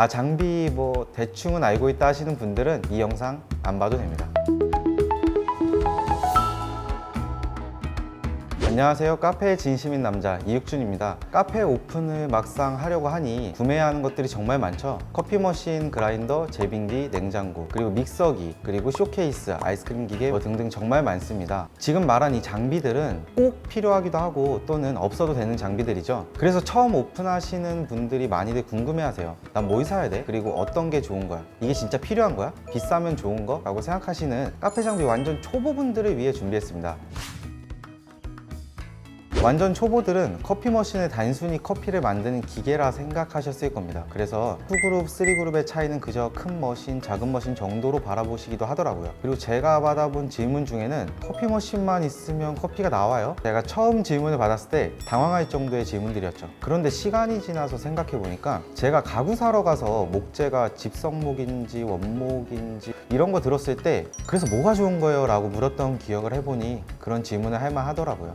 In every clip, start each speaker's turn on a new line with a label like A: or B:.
A: 아 장비 뭐 대충은 알고 있다 하시는 분들은 이 영상 안 봐도 됩니다. 안녕하세요. 카페의 진심인 남자 이육준입니다. 카페 오픈을 막상 하려고 하니 구매해야 하는 것들이 정말 많죠. 커피 머신, 그라인더, 제빙기, 냉장고, 그리고 믹서기, 그리고 쇼케이스, 아이스크림 기계 뭐 등등 정말 많습니다. 지금 말한 이 장비들은 꼭 필요하기도 하고 또는 없어도 되는 장비들이죠. 그래서 처음 오픈하시는 분들이 많이들 궁금해하세요. 난 뭘 사야 돼? 그리고 어떤 게 좋은 거야? 이게 진짜 필요한 거야? 비싸면 좋은 거? 라고 생각하시는 카페 장비 완전 초보분들을 위해 준비했습니다. 완전 초보들은 커피 머신을 단순히 커피를 만드는 기계라 생각하셨을 겁니다. 그래서 2그룹, 3그룹의 차이는 그저 큰 머신, 작은 머신 정도로 바라보시기도 하더라고요. 그리고 제가 받아본 질문 중에는 커피 머신만 있으면 커피가 나와요? 제가 처음 질문을 받았을 때 당황할 정도의 질문들이었죠. 그런데 시간이 지나서 생각해 보니까 제가 가구 사러 가서 목재가 집성목인지 원목인지 이런 거 들었을 때 그래서 뭐가 좋은 거예요? 라고 물었던 기억을 해보니 그런 질문을 할 만 하더라고요.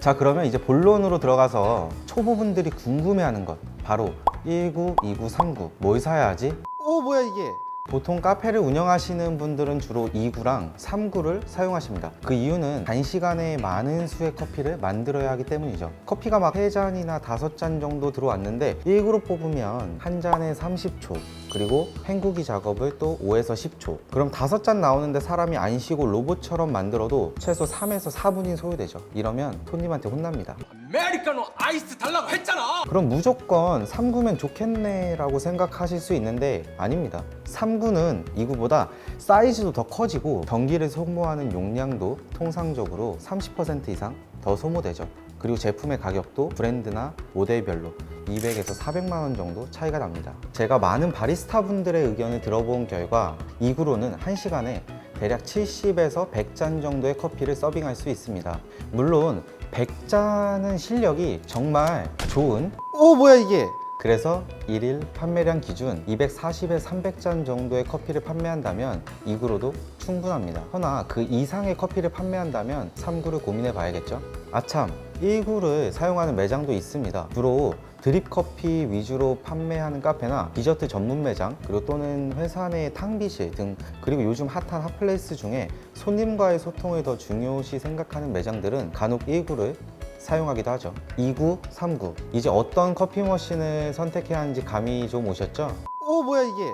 A: 자 그러면 이제 본론으로 들어가서 초보분들이 궁금해하는 것 바로 19, 29, 39뭘 사야 하지? 어 뭐야 이게? 보통 카페를 운영하시는 분들은 주로 2구랑 3구를 사용하십니다. 그 이유는 단시간에 많은 수의 커피를 만들어야 하기 때문이죠. 커피가 막 3잔이나 5잔 정도 들어왔는데 1구로 뽑으면 한 잔에 30초 그리고 헹구기 작업을 또 5에서 10초 그럼 5잔 나오는데 사람이 안 쉬고 로봇처럼 만들어도 최소 3에서 4분이 소요되죠. 이러면 손님한테 혼납니다.
B: 아메리카노 아이스 달라고 했잖아.
A: 그럼 무조건 3구면 좋겠네 라고 생각하실 수 있는데 아닙니다. 3구는 2구보다 사이즈도 더 커지고 전기를 소모하는 용량도 통상적으로 30% 이상 더 소모되죠. 그리고 제품의 가격도 브랜드나 모델별로 200에서 400만 원 정도 차이가 납니다. 제가 많은 바리스타 분들의 의견을 들어본 결과 2구로는 1시간에 대략 70에서 100잔 정도의 커피를 서빙할 수 있습니다. 물론 100잔은 실력이 정말 좋은 오 뭐야 이게 그래서 일일 판매량 기준 240에 300잔 정도의 커피를 판매한다면 2구로도 충분합니다. 허나 그 이상의 커피를 판매한다면 3구를 고민해 봐야겠죠? 아참 1구를 사용하는 매장도 있습니다. 주로 드립 커피 위주로 판매하는 카페나 디저트 전문 매장 그리고 또는 회사 내 탕비실 등 그리고 요즘 핫한 핫플레이스 중에 손님과의 소통을 더 중요시 생각하는 매장들은 간혹 1구를 사용하기도 하죠. 2구, 3구. 이제 어떤 커피 머신을 선택해야 하는지 감이 좀 오셨죠? 오, 뭐야 이게?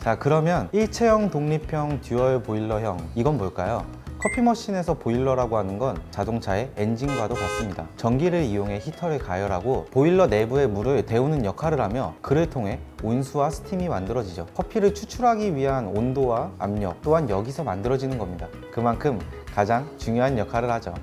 A: 자, 그러면 일체형, 독립형, 듀얼 보일러형. 이건 뭘까요? 커피 머신에서 보일러라고 하는 건 자동차의 엔진과도 같습니다. 전기를 이용해 히터를 가열하고 보일러 내부의 물을 데우는 역할을 하며 그를 통해 온수와 스팀이 만들어지죠. 커피를 추출하기 위한 온도와 압력 또한 여기서 만들어지는 겁니다. 그만큼 가장 중요한 역할을 하죠.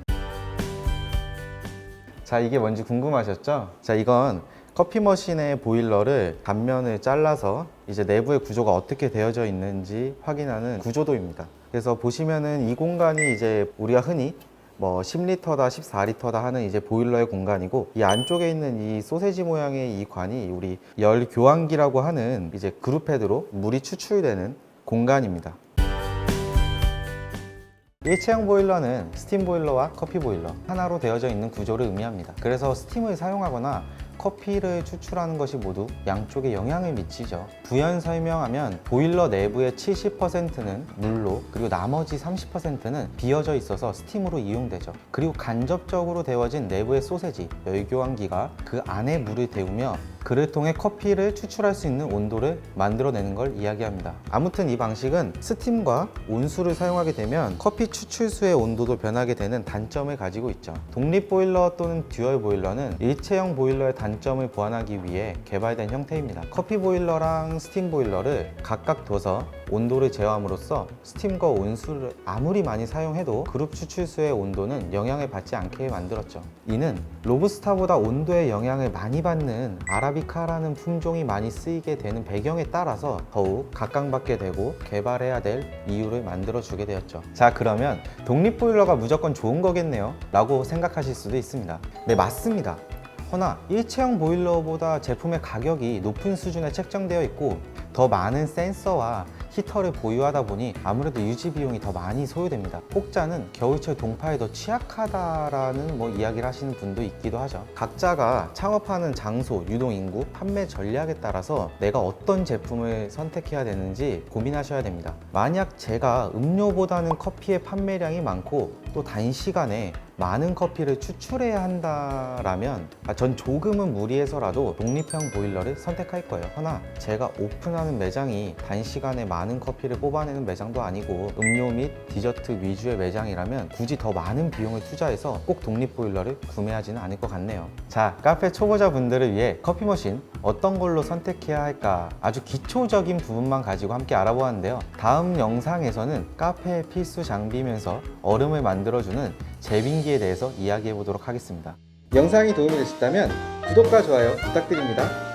A: 자 이게 뭔지 궁금하셨죠? 자 이건 커피 머신의 보일러를 단면을 잘라서 이제 내부의 구조가 어떻게 되어져 있는지 확인하는 구조도입니다. 그래서 보시면은 이 공간이 이제 우리가 흔히 뭐 10리터다, 14리터다 하는 이제 보일러의 공간이고 이 안쪽에 있는 이 소세지 모양의 이 관이 우리 열 교환기라고 하는 이제 그룹헤드로 물이 추출되는 공간입니다. 일체형 보일러는 스팀 보일러와 커피 보일러 하나로 되어져 있는 구조를 의미합니다. 그래서 스팀을 사용하거나 커피를 추출하는 것이 모두 양쪽에 영향을 미치죠. 부연 설명하면 보일러 내부의 70%는 물로 그리고 나머지 30%는 비어져 있어서 스팀으로 이용되죠. 그리고 간접적으로 데워진 내부의 소세지, 열교환기가 그 안에 물을 데우며 그를 통해 커피를 추출할 수 있는 온도를 만들어내는 걸 이야기합니다. 아무튼 이 방식은 스팀과 온수를 사용하게 되면 커피 추출수의 온도도 변하게 되는 단점을 가지고 있죠. 독립 보일러 또는 듀얼 보일러는 일체형 보일러의 단점을 보완하기 위해 개발된 형태입니다. 커피 보일러랑 스팀 보일러를 각각 둬서 온도를 제어함으로써 스팀과 온수를 아무리 많이 사용해도 그룹 추출수의 온도는 영향을 받지 않게 만들었죠. 이는 로부스타보다 온도에 영향을 많이 받는 아 라비카라는 품종이 많이 쓰이게 되는 배경에 따라서 더욱 각광받게 되고 개발해야 될 이유를 만들어 주게 되었죠. 자, 그러면 독립 보일러가 무조건 좋은 거겠네요. 라고 생각하실 수도 있습니다. 네, 맞습니다. 허나 일체형 보일러보다 제품의 가격이 높은 수준에 책정되어 있고 더 많은 센서와 히터를 보유하다 보니 아무래도 유지 비용이 더 많이 소요됩니다. 혹자는 겨울철 동파에 더 취약하다라는 뭐 이야기를 하시는 분도 있기도 하죠. 각자가 창업하는 장소, 유동 인구, 판매 전략에 따라서 내가 어떤 제품을 선택해야 되는지 고민하셔야 됩니다. 만약 제가 음료보다는 커피의 판매량이 많고 또 단시간에 많은 커피를 추출해야 한다라면 아, 전 조금은 무리해서라도 독립형 보일러를 선택할 거예요. 하나 제가 오픈하는 매장이 단시간에 많은 커피를 뽑아내는 매장도 아니고 음료 및 디저트 위주의 매장이라면 굳이 더 많은 비용을 투자해서 꼭 독립 보일러를 구매하지는 않을 것 같네요. 자, 카페 초보자 분들을 위해 커피 머신 어떤 걸로 선택해야 할까 아주 기초적인 부분만 가지고 함께 알아보았는데요. 다음 영상에서는 카페의 필수 장비면서 얼음을 만들어주는 제빙기에 대해서 이야기해 보도록 하겠습니다. 영상이 도움이 되셨다면 구독과 좋아요 부탁드립니다.